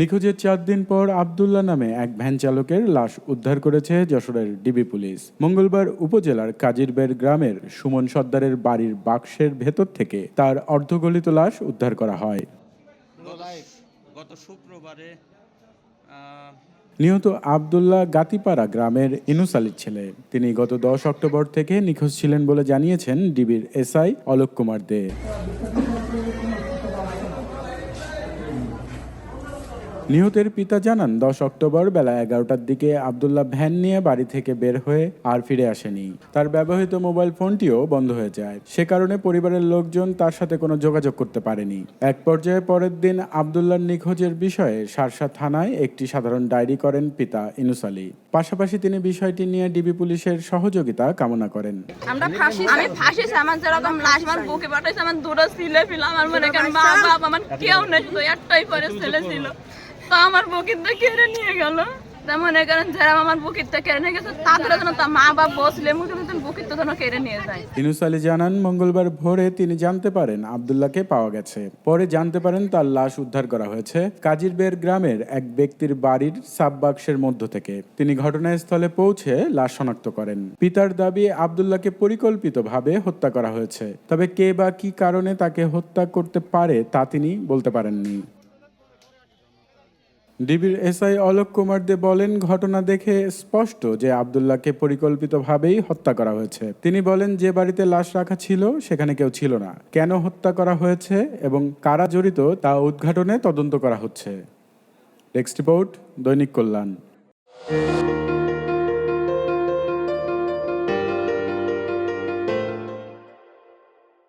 নিখোঁজের চার দিন পর আবদুল্লাহ নামে এক ভ্যান চালকের লাশ উদ্ধার করেছে যশোরের ডিবি পুলিশ। মঙ্গলবার উপজেলার কাজিরবের গ্রামের সুমন সর্দারের বাড়ির বাক্সের ভেতর থেকে তার অর্ধগলিত লাশ উদ্ধার করা হয়। গত গত শুক্রবারে নিহত আবদুল্লাহ গাতিপাড়া গ্রামের ইনুস আলীর ছেলে। তিনি গত দশ অক্টোবর থেকে নিখোঁজ ছিলেন বলে জানিয়েছেন ডিবির এসআই অলোক কুমার দে। নিহতের পিতা জানান দশ অক্টোবর বেলা এগারোটার দিকে আবদুল্লাহ ভ্যান নিয়ে বাড়ি থেকে বের হয়ে আর ফিরে আসেনি। তার ব্যবহৃত মোবাইল ফোনটিও বন্ধ হয়ে যায়। সে কারণে পরিবারের লোকজন তার সাথে কোনো যোগাযোগ করতে পারেনি। এক পর্যায়ে পরের দিন আবদুল্লাহর নিখোঁজের বিষয়ে সারসা থানায় একটি সাধারণ ডায়েরি করেন পিতা ইনুস আলী। পাশাপাশি তিনি বিষয়টি নিয়ে ডিবি পুলিশের সহযোগিতা কামনা করেন। আমরা ফাঁসি আমি ফাঁসি আমার যেরকম লাশ আমার বুকে পাঠাইছে আমার দুটো ছেলে ছিল আমার মনে করেন মা আমার কেউ নেই শুধু একটাই পরে ছেলে ছিল। আমার বুকিরটা কেড়ে নিয়ে গেল। মনে করেন যারা আমার কেড়ে নিয়ে গেছে, তাদের তার মা বাপ বসলে যেন কেড়ে নিয়ে যায়। ইনুস আলী জানান, মঙ্গলবার ভোরে তিনি জানতে পারেন আবদুল্লাহকে পাওয়া গেছে। পরে জানতে পারেন তার লাশ উদ্ধার করা হয়েছে কাজিরবের গ্রামের এক ব্যক্তির বাড়ির সাব বাক্সের মধ্য থেকে। তিনি ঘটনাস্থলে পৌঁছে লাশ শনাক্ত করেন। পিতার দাবি, আবদুল্লাহকে পরিকল্পিতভাবে হত্যা করা হয়েছে। তবে কে বা কি কারণে তাকে হত্যা করতে পারে তা তিনি বলতে পারেননি। ডিবির এসআই অলোক কুমার দে বলেন, ঘটনা দেখে স্পষ্ট যে আবদুল্লাহকে পরিকল্পিতভাবেই হত্যা করা হয়েছে। তিনি বলেন, যে বাড়িতে লাশ রাখা ছিল, সেখানে কেউ ছিল না। কেন হত্যা করা হয়েছে এবং কারা জড়িত তা উদ্ঘাটনে তদন্ত করা হচ্ছে। নেক্সট রিপোর্ট দৈনিক কল্যাণ।